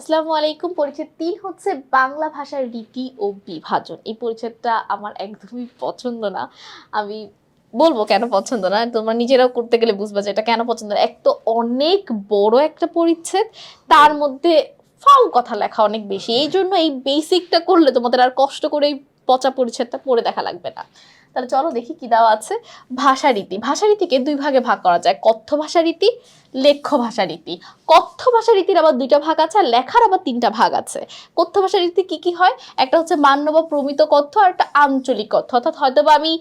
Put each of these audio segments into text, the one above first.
আসসালামু আলাইকুম পরিচ্ছেদ তিন হচ্ছে বাংলা ভাষার রীতি ও বিভাজন। এই পরিচ্ছেদটা আমার একদমই পছন্দ না। আমি বলব কেন পছন্দ না? তোমরা নিজেরাও করতে গেলে বুঝবা যে এটা কেন পছন্দ না। এক তো অনেক বড় একটা পরিচ্ছেদ, তার মধ্যে ফাউ কথা লেখা অনেক বেশি। এই জন্য এই বেসিকটা করলে তোমাদের আর কষ্ট করে এই পচা পরিচ্ছেদটা পড়ে দেখা লাগবে না। তাহলে চলো দেখি কি দেওয়া আছে। ভাষারীতি ভাষারীতিকে দুই ভাগে ভাগ করা যায়। কথ্য ভাষারীতি লেখ্য ভাষারীতি কথ্য ভাষারীতির আবার দুইটা ভাগ আছে আর লেখার আবার তিনটা ভাগ আছে। কথ্য ভাষারীতি কি কি হয়? একটা হচ্ছে মান্য বা প্রমিত কথ্য আর একটা আঞ্চলিক কথ্য। অর্থাৎ হয়তো বা আমি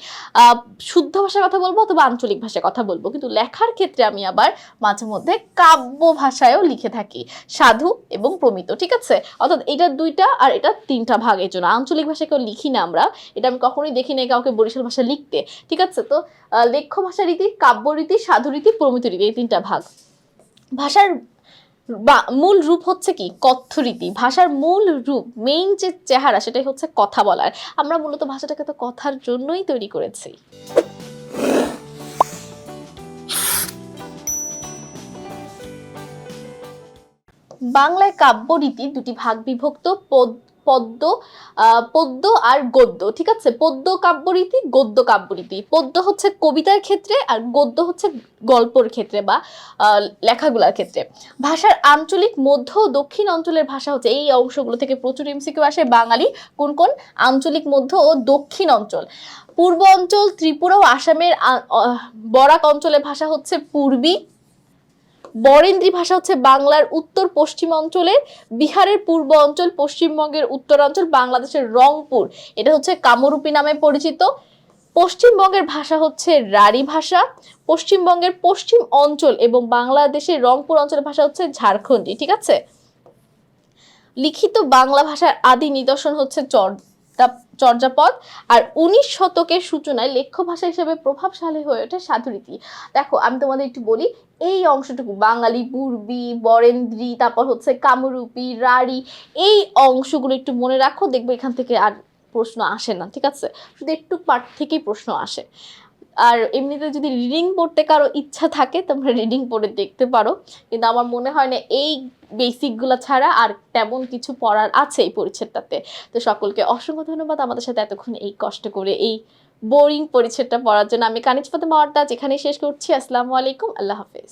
শুদ্ধ ভাষার কথা বলব অথবা আঞ্চলিক ভাষায় কথা বলব। কিন্তু লেখার ক্ষেত্রে আমি আবার মাঝে মধ্যে কাব্য ভাষায়ও লিখে থাকি। সাধু এবং প্রমিত, ঠিক আছে? অর্থাৎ এটা দুইটা আর এটা তিনটা ভাগ। এই জন্য আঞ্চলিক ভাষায় কেউ লিখি না আমরা। এটা আমি কখনোই দেখি নাই কাউকে বরিশাল ভাষা লিখতে, ঠিক আছে? তো লেখ্য ভাষা রীতি, কাব্য রীতি, সাধু রীতি, প্রমিত রীতি, এই তিনটা ভাগ। ভাষার বা- মূল রূপ হচ্ছে কি? কথ্য রীতি। ভাষার মূল রূপ মেইন যে চেহারা, সেটাই হচ্ছে কথা বলার। আমরা মূলত ভাষাটাকে তো কথার জন্যই তৈরি করেছি। বাংলায় কাব্য রীতি দুটি ভাগ বিভক্ত। পদ- পদ্য পদ্য আর গদ্য, ঠিক আছে? পদ্য কাব্যরীতি, গদ্য কাব্যরীতি। পদ্য হচ্ছে কবিতার ক্ষেত্রে আর গদ্য হচ্ছে গল্পর ক্ষেত্রে বা লেখাগুলোর ক্ষেত্রে। ভাষার আঞ্চলিক মধ্য দক্ষিণ অঞ্চলের ভাষা হচ্ছে এই অংশগুলো থেকে প্রচুর এমসিকিউ আসে। বাঙালি কোন কোন? আঞ্চলিক মধ্য ও দক্ষিণ অঞ্চল। পূর্ব অঞ্চল ত্রিপুরা ও আসামের বরাক অঞ্চলের ভাষা হচ্ছে পূর্বী বরেন্দ্রী ভাষা হচ্ছে বাংলার উত্তর পশ্চিম অঞ্চলের বিহারের পূর্ব অঞ্চল, পশ্চিমবঙ্গের উত্তরাঞ্চল, বাংলাদেশের রংপুর। এটা হচ্ছে কামরূপী নামে পরিচিত। পশ্চিমবঙ্গের ভাষা হচ্ছে রাঢ়ী ভাষা। পশ্চিমবঙ্গের পশ্চিম অঞ্চল এবং বাংলাদেশের রংপুর অঞ্চলের ভাষা হচ্ছে ঝাড়খণ্ডী, ঠিক আছে? লিখিত বাংলা ভাষার আদি নিদর্শন হচ্ছে চর্যা চর্যাপদ। আর উনিশ শতকের সূচনায় লেখ্য ভাষা হিসেবে প্রভাবশালী হয়ে ওঠে সাধুরীতি। দেখো, আমি তোমাদের একটু বলি, এই অংশটুকু, বাঙালি পূর্বী বরেন্দ্রী, তারপর হচ্ছে কামরূপী রাড়ি এই অংশগুলো একটু মনে রাখো, দেখবে এখান থেকে আর প্রশ্ন আসে না, ঠিক আছে? শুধু একটু পার্ট থেকেই প্রশ্ন আসে। আর এমনিতে যদি রিডিং পড়তে কারও ইচ্ছা থাকে, তোমরা রিডিং পড়ে দেখতে পারো। কিন্তু আমার মনে হয় না এই বেসিকগুলো ছাড়া আর তেমন কিছু পড়ার আছে এই পরিচ্ছেদটাতে। তো সকলকে অসংখ্য ধন্যবাদ আমাদের সাথে এতক্ষণ এই কষ্ট করে এই বোরিং পরিচ্ছেদটা পড়ার জন্য। আমি কানিজ ফাতেমা এখানেই শেষ করছি। আসসালামু আলাইকুম। আল্লাহ হাফেজ।